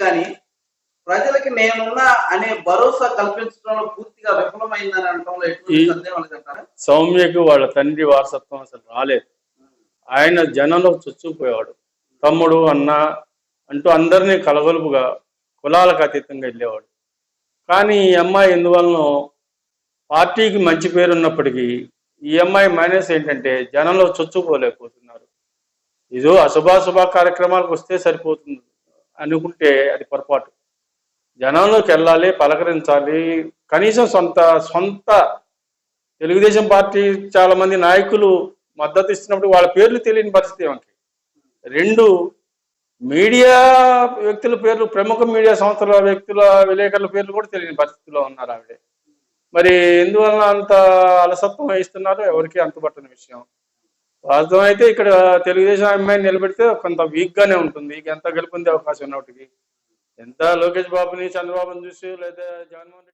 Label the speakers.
Speaker 1: కానీ ప్రజలకి నేనున్నా అనే భరోసా కల్పించడంలో పూర్తిగా విఫలమైందని అనడంలో ఎటువంటి సందేహం
Speaker 2: సౌమ్యకు వాళ్ళ తండ్రి వారసత్వం అసలు రాలేదు. ఆయన జనంలో చొచ్చుకుపోయేవాడు. తమ్ముడు అన్న అంటూ అందరినీ కలగొలుపుగా కులాలకు అతీతంగా వెళ్ళేవాడు. కానీ ఈ అమ్మాయి ఎందువలన పార్టీకి మంచి పేరు ఉన్నప్పటికీ ఈ అమ్మాయి మైనస్ ఏంటంటే జనంలో చొచ్చుకోలేకపోతున్నారు. ఇదో అశుభాశుభ కార్యక్రమాలకు వస్తే సరిపోతుంది. అనుకుంటే అది పొరపాటు. జనంలోకి వెళ్ళాలి పలకరించాలి. కనీసం సొంత సొంత తెలుగుదేశం పార్టీ చాలా మంది నాయకులు మద్దతు ఇస్తున్నప్పుడు వాళ్ళ పేర్లు తెలియని పరిస్థితి ఏమంటే రెండు మీడియా వ్యక్తుల పేర్లు ప్రముఖ మీడియా సంస్థల వ్యక్తుల విలేకరుల పేర్లు కూడా తెలియని పరిస్థితిలో ఉన్నారు ఆవిడ. మరి ఎందువలన అంత అలసత్వం వహిస్తున్నారో ఎవరికి అంతుపట్టని విషయం. వాస్తవం అయితే ఇక్కడ తెలుగుదేశం అమ్మాయిని నిలబెడితే కొంత వీక్ గానే ఉంటుంది. ఇక ఎంత గెలుపొందే అవకాశం ఉన్నప్పటికీ. ఎంత లోకేష్ బాబుని చంద్రబాబుని చూసి లేదా జగన్మోహన్